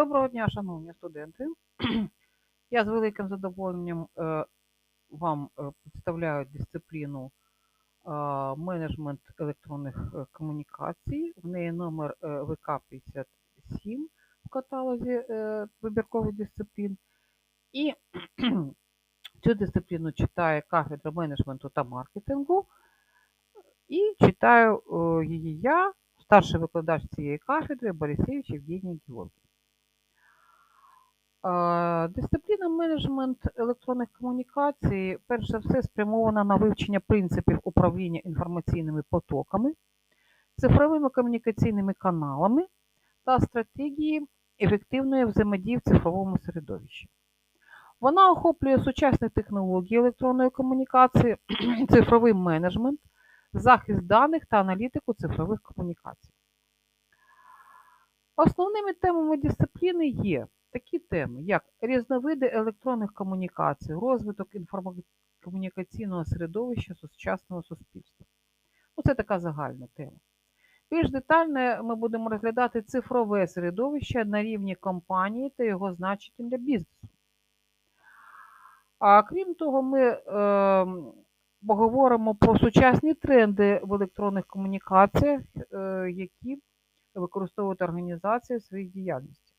Доброго дня, шановні студенти. Я з великим задоволенням е, вам е, представляю дисципліну е, менеджмент електронних комунікацій. В неї номер е, ВК-57 в каталозі вибіркових дисциплін. І цю дисципліну читає кафедра менеджменту та маркетингу. І читаю її я, старший викладач цієї кафедри Борисевич Євгеній Георгій. Дисципліна менеджмент електронних комунікацій, перш за все, спрямована на вивчення принципів управління інформаційними потоками, цифровими комунікаційними каналами та стратегії ефективної взаємодії в цифровому середовищі. Вона охоплює сучасні технології електронної комунікації, цифровий менеджмент, захист даних та аналітику цифрових комунікацій. Основними темами дисципліни є такі теми, як різновиди електронних комунікацій, розвиток інформокомунікаційного середовища сучасного суспільства. Ну, це така загальна тема. Більш детально ми будемо розглядати цифрове середовище на рівні компанії та його значення для бізнесу. А крім того, ми е, поговоримо про сучасні тренди в електронних комунікаціях, е, які використовують організації в своїй діяльності.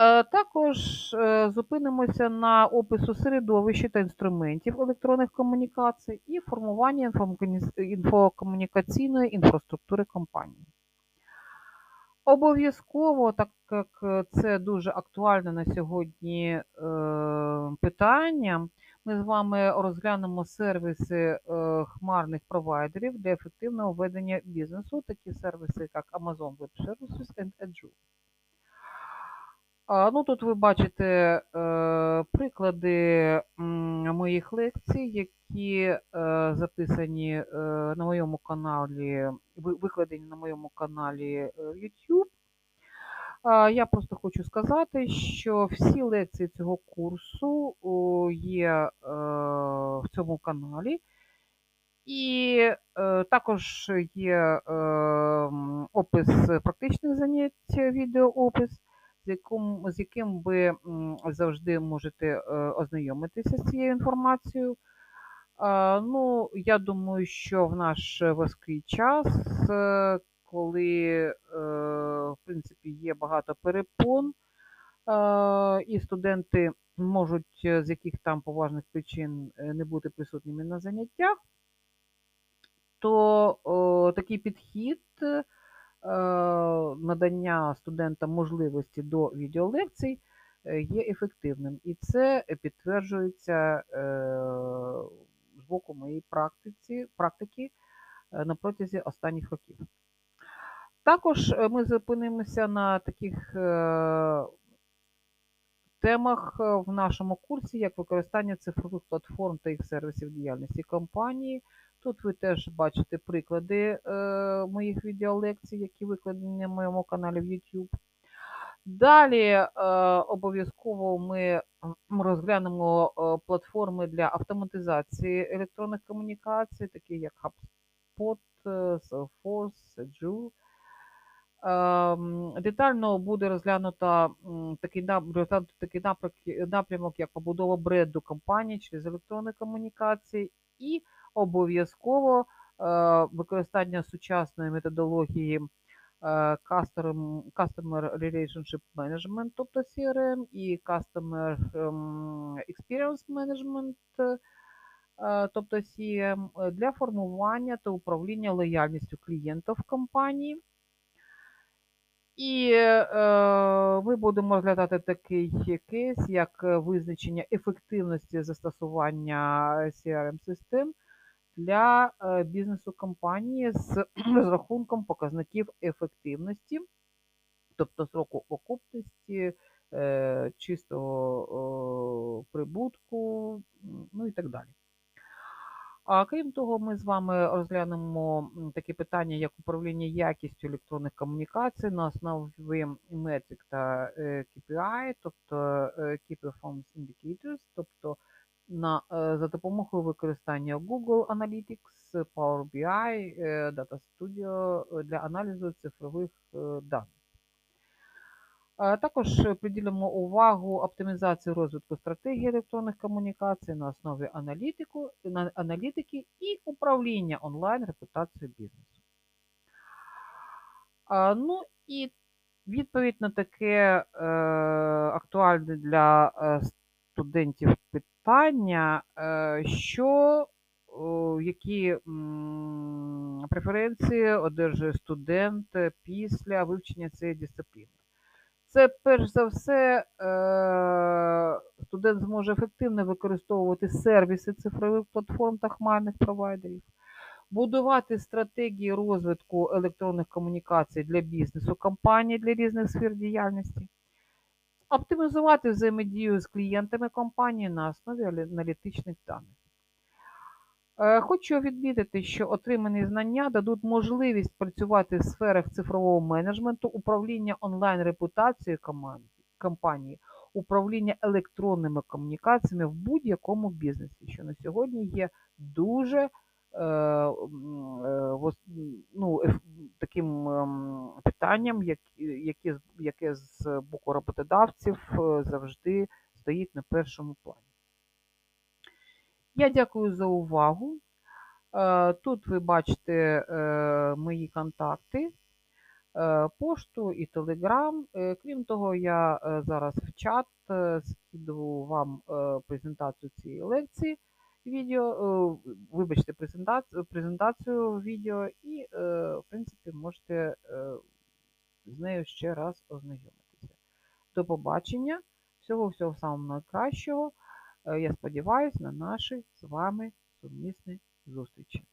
Е, Також е, зупинимося на опису середовища та інструментів електронних комунікацій і формування інфокомунікаційної інфраструктури компанії. Обов'язково, так як це дуже актуальне на сьогодні е, питання, ми з вами розглянемо сервіси хмарних провайдерів для ефективного ведення бізнесу, такі сервіси, як Amazon Web Services and Azure. Ну, тут ви бачите е, приклади моїх лекцій, які е, записані е, на моєму каналі, викладені на моєму каналі YouTube. Я просто хочу сказати, що всі лекції цього курсу є в цьому каналі. І також є опис практичних занять, відеоопис, з яким, з яким ви завжди можете е, ознайомитися з цією інформацією. Ну, я думаю, що в наш важкий час, е, коли, е, в принципі, є багато перепон, і студенти можуть з яких там поважних причин не бути присутніми на заняттях, то такий підхід надання студентам можливості до відеолекцій е, є ефективним. І це підтверджується е, з боку моєї практиці, практики е, на протязі останніх років. Також е, ми зупинимося на таких е, темах е, в нашому курсі, як використання цифрових платформ та їх сервісів діяльності компанії. Тут ви теж бачите приклади е, моїх відеолекцій, які викладені на моєму каналі в YouTube. Далі е, обов'язково ми розглянемо е, платформи для автоматизації електронних комунікацій, такі як HubSpot, е, Salesforce, Azure. Ем, Детально буде розглянуто такий, напрямок, як побудова бренду компанії через електронні комунікації, і обов'язково е, використання сучасної методології е, Customer, Relationship Management, тобто CRM, і Customer ем, Experience Management, е, тобто е, для формування та управління лояльністю клієнтів компанії. І е, ми будемо розглядати такий кейс, як визначення ефективності застосування CRM-систем для е, бізнесу компанії з розрахунком показників ефективності, тобто сроку окупності, е, чистого е, прибутку, ну і так далі. А крім того, ми з вами розглянемо такі питання, як управління якістю електронних комунікацій на основі метрик та е, KPI, тобто е, Key Performance Indicators, тобто на, е, за допомогою використання Google Analytics, Power BI, е, Data Studio е, для аналізу цифрових даних. Також приділимо увагу оптимізації розвитку стратегії електронних комунікацій на основі аналітику, на- аналітики і управління онлайн репутацією бізнесу. Ну і відповідь на таке е, актуальне для е, студентів питання, е, що які преференції одержує студент після вивчення цієї дисципліни. Це перш за все е, студент зможе ефективно використовувати сервіси цифрових платформ та хмарних провайдерів, будувати стратегії розвитку електронних комунікацій для бізнесу, компаній для різних сфер діяльності, оптимізувати взаємодію з клієнтами компанії на основі аналітичних даних. Е, Хочу відмітити, що отримані знання дадуть можливість працювати в сферах цифрового менеджменту, управління онлайн-репутацією компанії, управління електронними комунікаціями в будь-якому бізнесі, що на сьогодні є дуже ну, таким ем, питанням, яке, яке з боку роботодавців е, завжди стоїть на першому плані. Я дякую за увагу. Е, Тут ви бачите е, мої контакти, е, пошту і телеграм. Е, Крім того, я е, зараз в чат е, скидаю вам е, презентацію цієї лекції. Відео, е, вибачте, презентацію, презентацію відео, і, е, в принципі, можете е, з нею ще раз ознайомитися. До побачення. Всього всього самого найкращого. Я сподіваюся на наші з вами сумісні зустрічі.